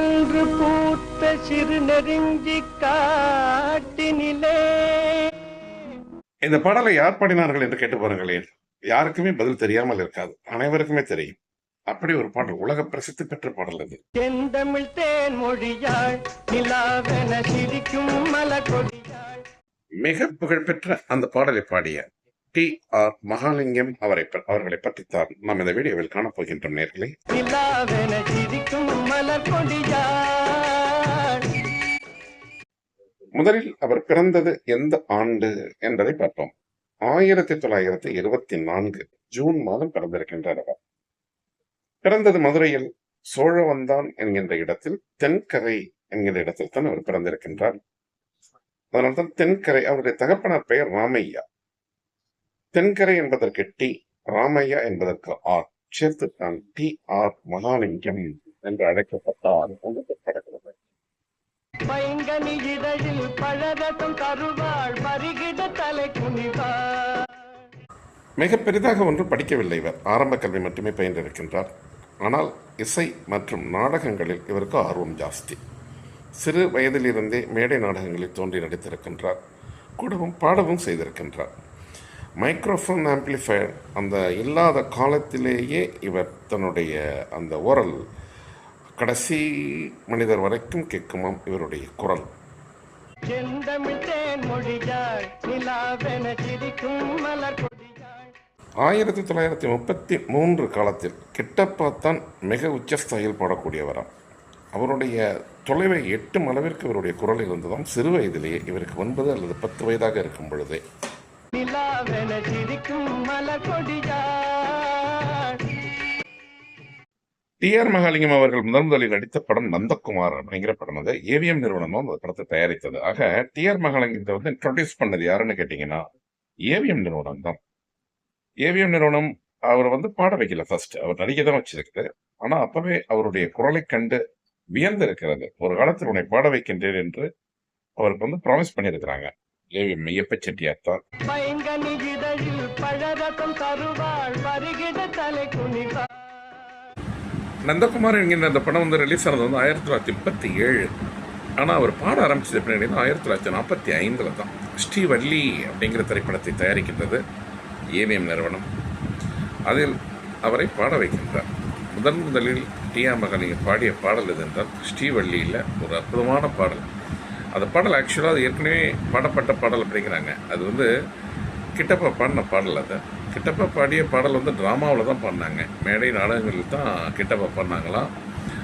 அன்று பூத்த சிறு நெருஞ்சி காட்டினிலே. இந்த பாடலை யார் பாடினார்கள் என்று கேட்டு பாருங்களேன் யாருக்குமே பதில் தெரியாமல் இருக்காது. அனைவருக்குமே தெரியும். அப்படி ஒரு பாடல் உலக பிரசித்தி பெற்ற பாடல் அது. செந்தமிழ் தேன் மொழியாள் நிலாவென சிரிக்கும் மலர்கொடியாள் மிக புகழ்பெற்ற அந்த பாடலை பாடிய டி ஆர் மகாலிங்கம் அவரை அவர்களை பற்றித்தான் நாம் இந்த வீடியோவில் காணப் போகின்றோம் நேர்களே முதலில் அவர் பிறந்தது எந்த ஆண்டு என்பதை பார்த்தோம் ஆயிரத்தி தொள்ளாயிரத்தி இருபத்தி நான்கு ஜூன் மாதம் பிறந்திருக்கின்றார் அவர். பிறந்தது மதுரையில் சோழவந்தான் என்கின்ற இடத்தில் தென்கரை என்கின்ற இடத்தில் தான் அவர் பிறந்திருக்கின்றார். அதனால்தான் தென்கரை அவருடைய தகப்பனார் பெயர் ராமையா தென்கரை என்பதற்கு டி ராமையா என்பதற்கு ஆர் சேர்த்து தான் டி ஆர் மகாலிங்கம் என்று அழைக்கப்பட்டார் என்று குறிப்பிடப்படுகிறது பைங்கனி இதழில் பழரசம் தருவாள் பருகிட தலை குனிவாள் மிக பெரிதாக ஒன்றும் படிக்கவில்லை இவர். ஆரம்ப கல்வி மட்டுமே பயின்றிருக்கின்றார். ஆனால் இசை மற்றும் நாடகங்களில் இவருக்கு ஆர்வம் ஜாஸ்தி. சிறு வயதிலிருந்தே மேடை நாடகங்களில் தோன்றி நடித்திருக்கின்றார். கூடவும் பாடவும் செய்திருக்கின்றார். மைக்ரோஃபோன் ஆம்பிளிஃபயர் அந்த இல்லாத காலத்திலேயே இவர் தன்னுடைய அந்த ஓரல் கடைசி மனிதர் வரைக்கும் கேட்குமாம் இவருடைய குரல். ஆயிரத்தி தொள்ளாயிரத்தி முப்பத்தி மூன்று காலத்தில் கிட்டப்பா தான் மிக உச்சஸ்தாயில் பாடக்கூடியவராம். அவருடைய தொலைவை எட்டும் அளவிற்கு இவருடைய குரல் இருந்ததாம் சிறு வயதிலேயே இவருக்கு ஒன்பது அல்லது பத்து வயதாக இருக்கும் பொழுதே நிலாவென சிரிக்கும் மலர்கொடியாள் டி ஆர் மகாலிங்கம் அவர்கள் முதன் முதலில் நடித்த படம் நந்தகுமார் அப்படிங்கிற படம் அது. ஏவிஎம் நிறுவனம் அந்த படத்தை தயாரித்தது. ஆக டி ஆர் மகாலிங்கத்தை வந்து இன்ட்ரடியூஸ் பண்ணது யாருன்னு கேட்டீங்கன்னா ஏவிஎம் நிறுவனம் தான். ஏவிஎம் நிறுவனம் அவர் வந்து பாட வைக்கல ஃபர்ஸ்ட் அவர் நடிக்க தான் வச்சிருக்குது. ஆனா அப்பவே அவருடைய குரலை கண்டு வியந்திருக்கிறது. ஒரு காலத்தில் உன்னை பாட வைக்கின்றேன் என்று அவருக்கு வந்து ப்ராமிஸ் பண்ணியிருக்கிறாங்க. ஏவிஎம் மெய்யப்ப செட்டியார் தான் பைங்கனி இதழில் பழரசம் தருவாள் பருகிட தலை குனிவாள் நந்தகுமார் என்கின்ற அந்த படம் வந்து ரிலீஸ் ஆனது வந்து ஆயிரத்தி தொள்ளாயிரத்தி முப்பத்தி ஏழு. ஆனால் அவர் பாட ஆரம்பிச்சது எப்படி கேட்டீங்கன்னா ஆயிரத்தி தொள்ளாயிரத்தி நாற்பத்தி ஐந்தில் தான். ஸ்ரீவல்லி அப்படிங்கிற திரைப்படத்தை தயாரிக்கின்றது ஏவிஎம் நிறுவனம். அதில் அவரை பாட வைக்கின்றார். முதன் முதலில் டி ஆர் மகனிங்க பாடிய பாடல் எது என்றால் ஸ்ரீவல்லியில் ஒரு அற்புதமான பாடல். அந்த பாடல் ஆக்சுவலாக அது ஏற்கனவே பாடப்பட்ட பாடல் அப்படிங்கிறாங்க. அது வந்து கிட்டப்பா பாடின பாடல் அது. கிட்டப்பா பாடிய பாடல் வந்து ட்ராமாவில் தான் பாடினாங்க. மேடை நாடகங்களில் தான் கிட்டப்பா பாடினாங்களாம்.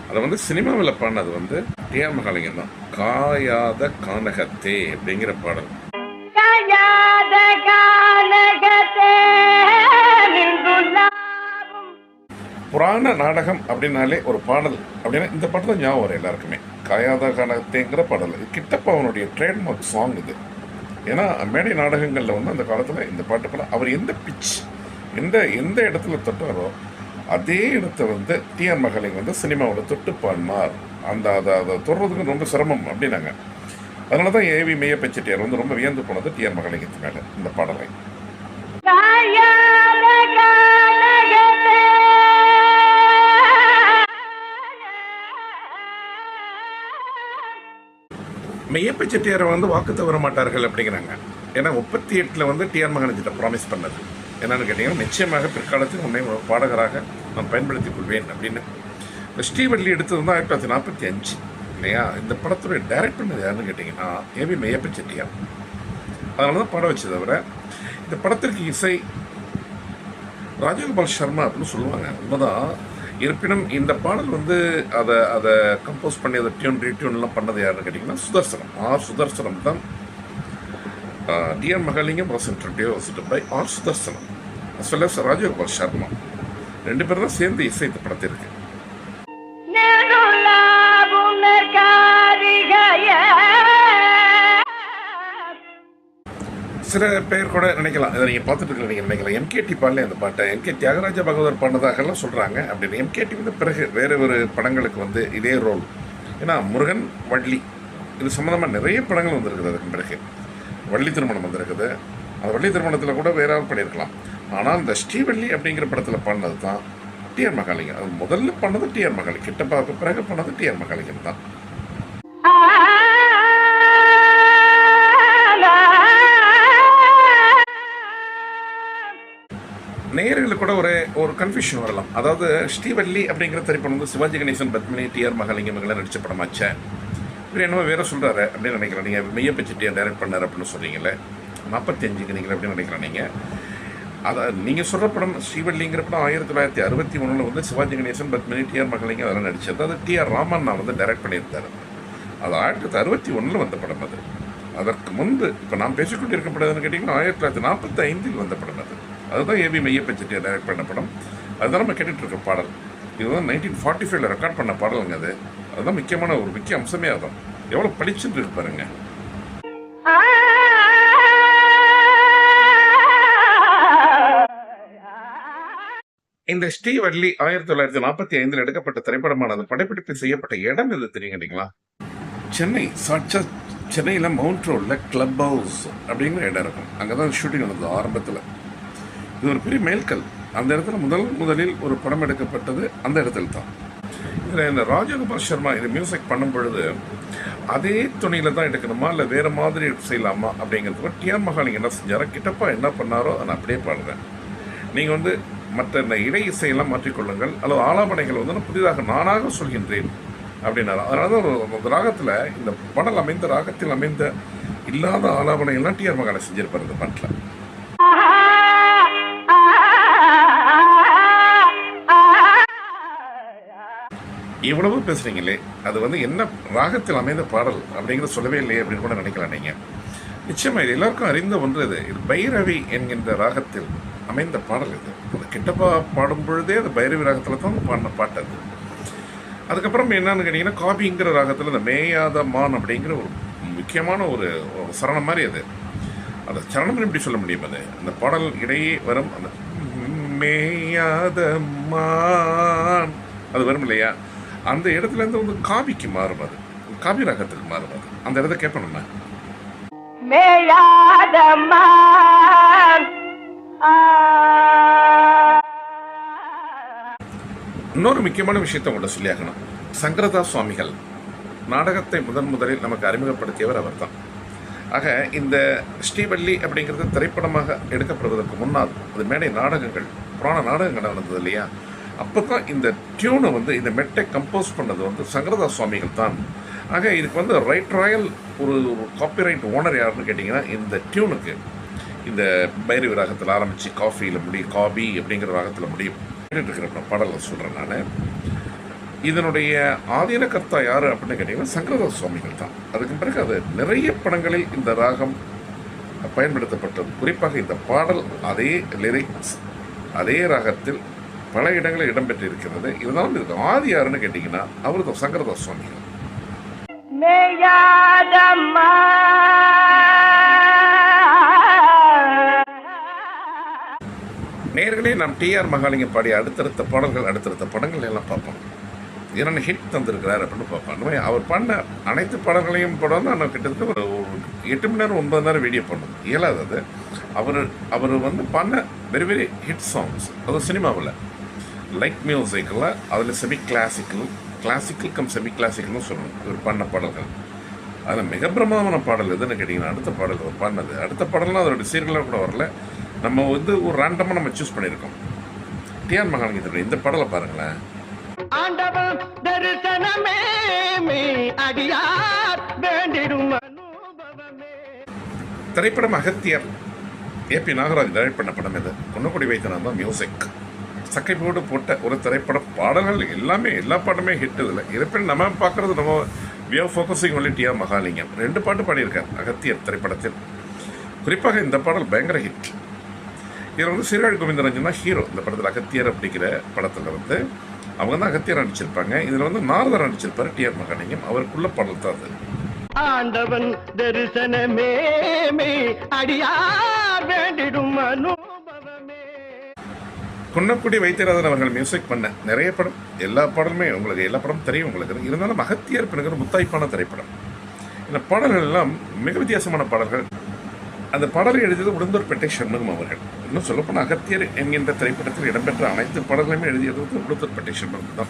அதை வந்து சினிமாவில் பாடினது வந்து டிஆர் மகாலிங்கம் தான். காயாத கானகத்தே அப்படிங்கிற பாடல். காயாத கானகத்தே புராண நாடகம் அப்படின்னாலே ஒரு பாடல் அப்படின்னா இந்த பாட்டு தான் ஞாபகம் வரும் எல்லாருக்குமே. காயாத காலத்தேங்கிற பாடல். கிட்டப்ப அவனுடைய ட்ரேட்மார்க் சாங் இது. ஏன்னா மேடை நாடகங்களில் வந்து அந்த காலத்தில் இந்த பாட்டு பாட அவர் எந்த பிச் எந்த எந்த இடத்துல தொட்டாரோ அதே இடத்த வந்து டிஆர் மகளை வந்து சினிமாவில் தொட்டு பாடினார் அந்த அதை அதை தொடுறதுக்கு ரொம்ப சிரமம் அப்படின்னாங்க. அதனால தான் ஏவி மெய்யப்பச்செட்டியார் வந்து ரொம்ப வியந்து போனது டிஆர் மகளிருக்கு மேலே இந்த பாடலை. மெய்யப்ப செட்டியாரை வந்து வாக்கு தவற மாட்டார்கள் அப்படிங்கிறாங்க. ஏன்னா முப்பத்தி எட்டில் வந்து டிஆர் மகனஜிட்ட ப்ராமிஸ் பண்ணது. என்னென்னு கேட்டிங்கன்னா நிச்சயமாக பிற்காலத்தில் உன்னை பாடகராக நான் பயன்படுத்திக் கொள்வேன் அப்படின்னு. இந்த ஸ்ரீவள்ளி எடுத்தது வந்து ஆயிரத்தி தொள்ளாயிரத்தி நாற்பத்தி அஞ்சு இல்லையா? இந்த படத்துடைய டைரக்ட் பண்ணது யாருன்னு கேட்டிங்கன்னா ஏவி மெய்யப்ப செட்டியார் அதனால தான் பாட வச்சது தவிர இந்த படத்திற்கு இசை ராஜகோபால் சர்மா அப்படின்னு சொல்லுவாங்க. உண்மைதான். இருப்பினும் இந்த பாடல் வந்து அதை அதை கம்போஸ் பண்ணி அதை டியூன் ரீடியூன்லாம் பண்ணது யாருன்னு கேட்டிங்கன்னா சுதர்சனம். ஆர் சுதர்சனம் தான் T R Mahalingam was introduced by R Sudarsanam. As well as Rajagopal Sharma. ரெண்டு பேரும் தான் சேர்ந்து இசை இந்த சில பேர் கூட நினைக்கலாம். இதை நீங்கள் பார்த்துட்டு நீங்கள் நினைக்கலாம். எம்கேடி பாடல அந்த பாட்டை. எம்கே தியாகராஜ பகவதர் பாடினதாகலாம் சொல்கிறாங்க அப்படின்னு எம்கேடி வந்து பிறகு வேறு ஒரு படங்களுக்கு வந்து இதே ரோல் ஏன்னா முருகன் வள்ளி இது சம்மந்தமாக நிறைய படங்கள் வந்திருக்குது அதுக்கு பிறகு. வள்ளி திருமணம் வந்திருக்குது. அந்த வள்ளி திருமணத்தில் கூட வேற பண்ணியிருக்கலாம். ஆனால் இந்த ஸ்ரீவள்ளி அப்படிங்கிற படத்தில் பாடினது தான் டிஆர் மகாலிங்கம். அது முதல்ல பண்ணது டிஆர் கிட்ட பார்க்க பிறகு பண்ணது டிஆர் மகாலிங்கம் தான். கூட ஒரு ஒரு கன்ஃபியூஷன் வரலாம். அதாவது ஸ்ரீவல்லி அப்படிங்கிற திரைப்படம் வந்து சிவாஜி கணேசன் பத்மினி டிஆர் மகாலிங்கம் நடித்த படம் படமாச்சே. இவர் என்னமோ வேற சொல்கிறாரு அப்படின்னு நினைக்கிறேன். நீங்கள் மெய்யப்ப டைரக்ட் பண்ணார் அப்படின்னு சொல்கிறீங்களே நாற்பத்தஞ்சுக்கு நீங்கள் அப்படின்னு நினைக்கிறேன் நீங்கள் அதை நீங்கள் சொல்கிற படம் ஸ்ரீவல்லிங்கிற படம் ஆயிரத்தி தொள்ளாயிரத்தி அறுபத்தி ஒன்றில் வந்து சிவாஜி கணேசன் பத்மினி டிஆர் மகாலிங்கம் அதெல்லாம் நடிச்சது. அது டிஆர் ராமன் நான் வந்து டைரக்ட் பண்ணியிருந்தார். அது ஆயிரத்தி தொள்ளாயிரத்தி அறுபத்தி ஒன்றில் வந்த படம் அது. அதற்கு முன்பு இப்போ நான் பேசிக்கொண்டிருக்க படம் கேட்டிங்கன்னா ஆயிரத்தி தொள்ளாயிரத்தி நாற்பத்தி ஐந்தில் வந்த படம் அது. அதுதான் ஏபி மையப்ப செட்டியார் டைரக்ட் பண்ண படம். அதுதான் நம்ம கேட்டுட்டு இருக்க பாடல். இது வந்து நைன்டீன் ஃபார்ட்டி ஃபைவ்ல ரெக்கார்ட் பண்ண பாடலுங்க அது. அதுதான் முக்கியமான ஒரு முக்கிய அம்சமே அதான். எவ்வளோ படிச்சுட்டு இருப்பாருங்க பாருங்க. இந்த ஸ்ரீவள்ளி ஆயிரத்தி தொள்ளாயிரத்தி நாற்பத்தி ஐந்தில் எடுக்கப்பட்ட திரைப்படமானது படப்பிடிப்பு செய்யப்பட்ட இடம் எது தெரியுங்களா சென்னை சாட்சா சென்னையில் மவுண்ட் ரோடில் கிளப் ஹவுஸ் அப்படிங்கிற இடம் இருக்கும். அங்கே தான் ஷூட்டிங் நடந்தது ஆரம்பத்தில். இது ஒரு பெரிய மேல்கல். அந்த இடத்துல முதல் முதலில் ஒரு படம் எடுக்கப்பட்டது அந்த இடத்துல தான். இதில் இந்த ராஜகோபால் சர்மா இது மியூசிக் பண்ணும் பொழுது அதே துணியில் தான் எடுக்கணுமா? இல்லை வேறு மாதிரி செய்யலாமா? அப்படிங்கிறதுக்கு டிஆர் மகாலிங் என்ன செஞ்சாரோ கிட்டப்பா என்ன பண்ணாரோ அதை நான் அப்படியே பாடுறேன். நீங்கள் வந்து மற்ற இந்த இடை இசையெல்லாம் மாற்றிக்கொள்ளுங்கள் அல்லது ஆலாபனைகள் வந்து நான் புதிதாக நானாக சொல்கின்றேன் அப்படின்னாரு. அதனால தான் ஒரு ராகத்தில் இந்த பாடல் அமைந்த ராகத்தில் அமைந்த இல்லாத ஆலாபனைகள்லாம் டிஆர் மகாலை செஞ்சிருப்பார் இந்த பாட்டில். இவ்வளவு பேசுகிறீங்களே அது வந்து என்ன ராகத்தில் அமைந்த பாடல் அப்படிங்கிறத சொல்லவே இல்லையே அப்படின்னு கூட நினைக்கலாம் நீங்கள் நிச்சயமாக இது எல்லாருக்கும் அறிந்த ஒன்று இது. இது பைரவி என்கின்ற ராகத்தில் அமைந்த பாடல் இது. அது கிட்டப்பா பாடும் பொழுதே அது பைரவி ராகத்தில் தான் பாடின பாட்டு அது. அதுக்கப்புறம் என்னன்னு கேட்டிங்கன்னா காபிங்கிற ராகத்தில் இந்த மேயாத மான் அப்படிங்கிற ஒரு முக்கியமான ஒரு ஒரு சரணம் மாதிரி அது. அந்த சரணம் எப்படி சொல்ல முடியும் அது? அந்த பாடல் இடையே வரும் அந்த மேயாத மான். அது வரும் இல்லையா? அந்த இடத்துல இருந்து வந்து காபிக்கு மாறும் அது. காபி ராகத்துக்கு மாறும் அது. அந்த இடத்த கேட்போம் நம்ம இன்னொரு முக்கியமான விஷயத்தை உங்கள்ட்ட சொல்லியாகணும். சங்கரதா சுவாமிகள் நாடகத்தை முதன் முதலில் நமக்கு அறிமுகப்படுத்தியவர் அவர்தான். ஆக இந்த ஸ்ரீவல்லி அப்படிங்கிறது திரைப்படமாக எடுக்கப்படுவதற்கு முன்னால் அது மேடை நாடகங்கள் புராண நாடகங்கள் நடந்தது இல்லையா? அப்போ தான் இந்த டியூனை வந்து இந்த மெட்டை கம்போஸ் பண்ணது வந்து சங்கரதாஸ் சுவாமிகள் தான். ஆக இதுக்கு வந்து ரைட் ராயல் ஒரு ஒரு காப்பிரைட் ஓனர் யாருன்னு கேட்டிங்கன்னா இந்த டியூனுக்கு இந்த பைரவி ராகத்தில் ஆரம்பித்து காஃபியில் முடியும் காபி அப்படிங்கிற ராகத்தில் முடியும் இருக்கிற பாடலை சொல்கிறேன் நான். இதனுடைய ஆதீன கர்த்தா யார் அப்படின்னு கேட்டிங்கன்னா சங்கரதாஸ் சுவாமிகள் தான். அதுக்கு பிறகு அது நிறைய படங்களில் இந்த ராகம் பயன்படுத்தப்பட்டது. குறிப்பாக இந்த பாடல் அதே லிரிக்ஸ் அதே ராகத்தில் பல இடங்களில் இடம்பெற்றிருக்கிறது. இதனால் இதுக்கு ஆதி யாருன்னு கேட்டிங்கன்னா அவர் சங்கரதாஸ் மேயாதம்மான் நேர்களே நாம் டிஆர் மகாலிங்கம் பாடிய அடுத்தடுத்த பாடல்கள் அடுத்தடுத்த படங்கள் எல்லாம் பார்ப்போம். என்னென்ன ஹிட் தந்திருக்கிறார் அப்படின்னு பார்ப்போம். அந்த அவர் பண்ண அனைத்து படங்களையும் படம் நான் கிட்டத்தட்ட ஒரு எட்டு மணி நேரம் ஒன்பது நேரம் வீடியோ பண்ணோம் இயலாது அது. அவர் அவர் வந்து பண்ண வெரி வெரி ஹிட் சாங்ஸ் அது சினிமாவில். லைட் மியூசிக்கில் அதில் semi classical classical cum semi கிளாசிக்கல்னு சொல்லணும் இவர் பண்ண பாடல்கள். அதில் மிக பிரமாதமான பாடல் எதுன்னு கேட்டிங்கன்னா அடுத்த பாடல் அவர் பாடினது. அடுத்த பாடல்லாம் அதோட சீர்களாக கூட வரல. நம்ம வந்து ஒரு ரேண்டமாக நம்ம சூஸ் பண்ணியிருக்கோம். டிஆர் மகாலிங்கத்தோட இந்த பாடலை பாருங்களேன். ஆண்டவன் தரிசனமே மே அடியார் வேண்டிடும் அனுபவமே. திரைப்படம் அகத்தியர் ஏபி நாகராஜ் டைரக்ட் பண்ண படம் இது. குன்னக்குடி வைத்தனம் தான் மியூசிக் சக்கை போட்டு போட்ட ஒரு திரைப்பட பாடல்கள் எல்லாமே எல்லா பாட்டுமே ஹிட் இதில். இருப்பினும் நம்ம பார்க்குறது நம்ம we are focusing only T R Mahalingam ரெண்டு பாட்டு பாடியிருக்கார் அகத்தியர் திரைப்படத்தில். குறிப்பாக இந்த பாடல் பயங்கர ஹிட் இதில் வந்து சீர்காழி கோவிந்தரஞ்சன் தான் ஹீரோ இந்த படத்தில் அகத்தியர் அப்படிங்கிற படத்தில் வந்து அவங்க தான் அகத்தியர் நடிச்சிருப்பாங்க. இதில் வந்து நாரதர் நடிச்சிருப்பார் டிஆர் மகாலிங்கம் அவருக்குள்ள பாடல் தான் அது. ஆண்டவன் தரிசனமே மே அடியார் வேண்டிடும் அனுபவமே குன்னக்குடி வைத்தியநாதன் அவர்கள் மியூசிக் பண்ண நிறைய படம். எல்லா படமுமே உங்களுக்கு எல்லா படமும் தெரியும் உங்களுக்கு. இருந்தாலும் அகத்தியர் பின்னுங்கிற முத்தாய்ப்பான திரைப்படம். இந்த பாடல்கள் எல்லாம் மிக வித்தியாசமான பாடல்கள். அந்த பாடலை எழுதியது உளுந்தூர்பேட்டை சண்முகம் அவர்கள். இன்னும் சொல்லப்போனால் அகத்தியர் என்கின்ற திரைப்படத்தில் இடம்பெற்ற அனைத்து பாடல்களுமே எழுதியது வந்து உளுந்தூர்பேட்டை சண்முகம் தான்.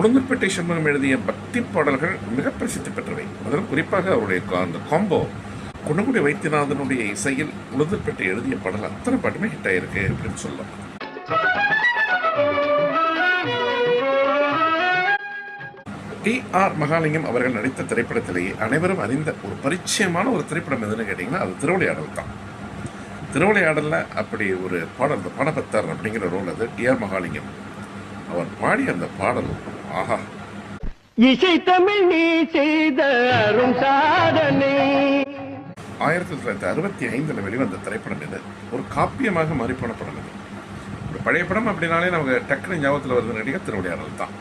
உளுந்தூர்பேட்டை சண்முகம் எழுதிய பக்தி பாடல்கள் மிக பிரசித்தி பெற்றவை. அதிலும் குறிப்பாக அவருடைய கா- அந்த காம்போ குணங்குடி வைத்தியநாதனுடைய இசையில் உளுந்தூர்பேட்டை எழுதிய பாடல் அத்தனை பாட்டுமே ஹிட் ஆயிருக்கு அப்படின்னு சொல்லலாம். டி ஆர் மகாலிங்கம் அவர்கள் நடித்த திரைப்படத்திலேயே அனைவரும் அறிந்த ஒரு பரிச்சயமான ஒரு திரைப்படம் எதுன்னு கேட்டிங்கன்னா அது திருவிளையாடல் தான். திருவிளையாடலில் அப்படி ஒரு பாடல் அந்த பணபத்தர் அப்படிங்கிற ரோல் அது டி ஆர் மகாலிங்கம். அவர் பாடிய அந்த பாடல் ஆஹா. இசை தமிழ் நீ செய்த அரும் சாதனை. ஆயிரத்தி தொள்ளாயிரத்தி அறுபத்தி ஐந்தில் வெளிவந்த திரைப்படம் இது. ஒரு காப்பியமாக மாறிப்போன படம் இது. பழைய படம் அப்படின்னாலே நமக்கு டக்குனு ஞாபகத்தில் வருது நடிகர் திருவிளையாடல் தான்.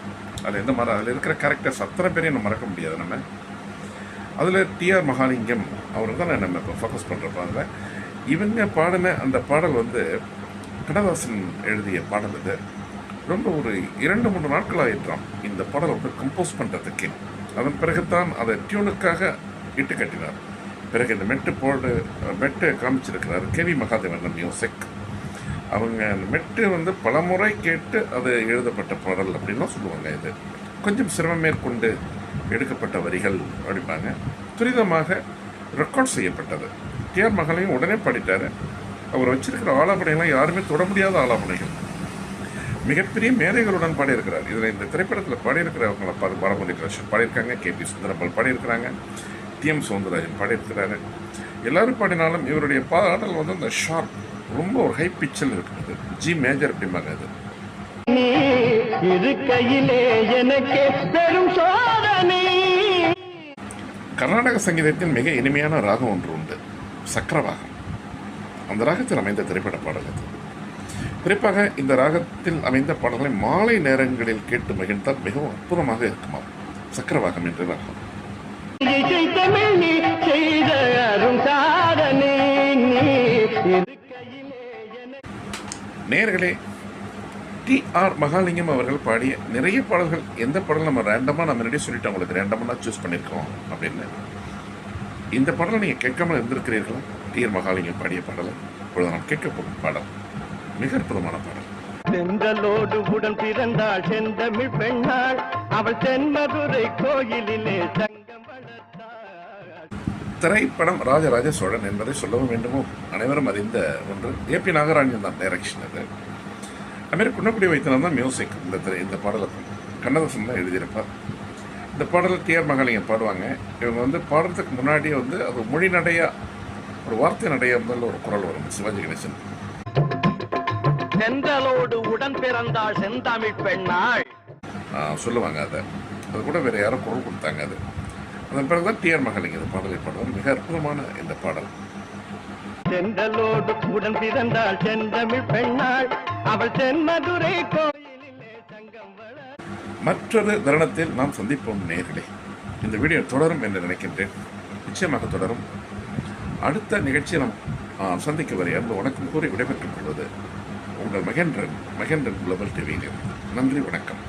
அதில் எந்த மாதிரி? அதில் இருக்கிற கேரக்டர்ஸ் அத்தனை பேரையும் நம்ம மறக்க முடியாது நம்ம. அதில் டிஆர் மகாலிங்கம் அவர் தான் நம்ம இப்போ ஃபோக்கஸ் பண்ணுறப்ப அதில். இவங்க பாடின அந்த பாடல் வந்து கடதாசன் எழுதிய பாடல் இது. ரொம்ப ஒரு இரண்டு மூன்று நாட்கள் ஆயிட்டான் இந்த பாடல் வந்து கம்போஸ் பண்ணுறதுக்கு அதன் பிறகுதான் அதை டியூனுக்காக இட்டு கட்டினார். பிறகு இந்த மெட்டு போடு மெட்டு காமிச்சிருக்கிறார் கேவி மகாதேவன் மியூசிக் அவங்க மெட்டு வந்து பலமுறை கேட்டு அது எழுதப்பட்ட பாடல் அப்படின்லாம் சொல்லுவாங்க இது. கொஞ்சம் சிரமம் மேற்கொண்டு எடுக்கப்பட்ட வரிகள் அப்படிம்பாங்க. துரிதமாக ரெக்கார்ட் செய்யப்பட்டது. டிஆர் மகளையும் உடனே பாடிட்டார். அவர் வச்சிருக்கிற ஆலாபனைகள்லாம் யாருமே தொட முடியாத ஆலாபனைகள். மிகப்பெரிய மேதைகளுடன் பாடியிருக்கிறார். இதில் இந்த திரைப்படத்தில் பாடியிருக்கிறவங்களை பாடு பாலமுரளி கிருஷ்ணன் பாடியிருக்காங்க கே பி சுந்தரம்பால் பாடியிருக்கிறாங்க டி எம் சவுந்தரராஜன் பாடியிருக்கிறாரு. எல்லாரும் பாடினாலும் இவருடைய பாடல் வந்து அந்த ஷார்ப் ரொம்ப ஒரு ஹை பிச்சில் இருக்கிறது ஜி மேஜர் அப்படிம்பாங்க அது. நீ இருக்கையிலே எனக்கு பெரும் சோதனை. கர்நாடக சங்கீதத்தின் மிக இனிமையான ராகம் ஒன்று உண்டு. சக்கரவாகம். அந்த ராகத்தில் அமைந்த திரைப்பட பாடல் அது. குறிப்பாக இந்த ராகத்தில் அமைந்த பாடல்களை மாலை நேரங்களில் கேட்டு மகிழ்ந்தால் மிகவும் அற்புதமாக இருக்குமாம். சக்கரவாகம் என்ற ராகம். இசை தமிழ் நீ செய்த அரும் சாதனை. நேர்களே டி ஆர் மகாலிங்கம் அவர்கள் பாடிய நிறைய பாடல்கள் எந்த பாடல் நம்ம ரேண்டமாக நம்ம முன்னாடியே சொல்லிட்டோம் உங்களுக்கு ரேண்டமாக சூஸ் பண்ணியிருக்கோம் அப்படின்னு. இந்த பாடலை நீங்கள் கேட்காமல் இருந்திருக்கிறீர்களா? டி ஆர் மகாலிங்கம் பாடிய பாடலை? இப்பொழுது நாம் கேட்க போகும் பாடல் மிக அற்புதமான பாடல். செந்தலோடு உடன் பிறந்தாள் செந்தமிழ் பெண்ணாள். அவள் தென்மதுரை கோயிலிலே தங்கம் வளர்த்தாள். திரைப்படம் ராஜராஜ சோழன் என்பதை சொல்லவும் வேண்டுமோ? அனைவரும் அறிந்த ஒன்று. ஏபி நாகராஜன் தான் டைரக்ஷன் அது அதுமாரி குன்னக்குடி வைத்தனம் தான் மியூசிக் இந்த திரை இந்த பாடலை கண்ணதாசன் தான் எழுதியிருப்பார். இந்த பாடலை டிஆர் மகாலிங்கம் பாடுவாங்க. இவங்க வந்து பாடுறதுக்கு முன்னாடியே வந்து அது மொழி நடையா ஒரு வார்த்தை நடையா முதல்ல ஒரு குரல் வரும். சிவாஜி கணேசன். செந்தலோடு உடன் பிறந்தாள் செந்தமிழ் பெண்ணாள். சொல்லுவாங்க அதை. அது கூட வேறு யாரோ குரல் கொடுத்தாங்க அது. அதன் பிறகு தான் டிஆர் மகாலிங்கம் இந்த பாடலை பாடுவார். மிக அற்புதமான இந்த பாடல். செந்தலோடு உடன் பிறந்தாள் செந்தமிழ் பெண்ணாள். அவள் தென்மதுரை கோயிலிலே சங்கம் மற்றொரு தருணத்தில் நாம் சந்திப்போம் நேர்களே. இந்த வீடியோ தொடரும் என்று நினைக்கின்றேன். நிச்சயமாக தொடரும். அடுத்த நிகழ்ச்சியை நாம் சந்திக்க வரை அன்பு வணக்கம் கூறி விடைபெற்றுக் கொள்வது உங்கள் மகேந்திரன் மகேந்திரன் குளோபல் டிவியில். நன்றி வணக்கம்.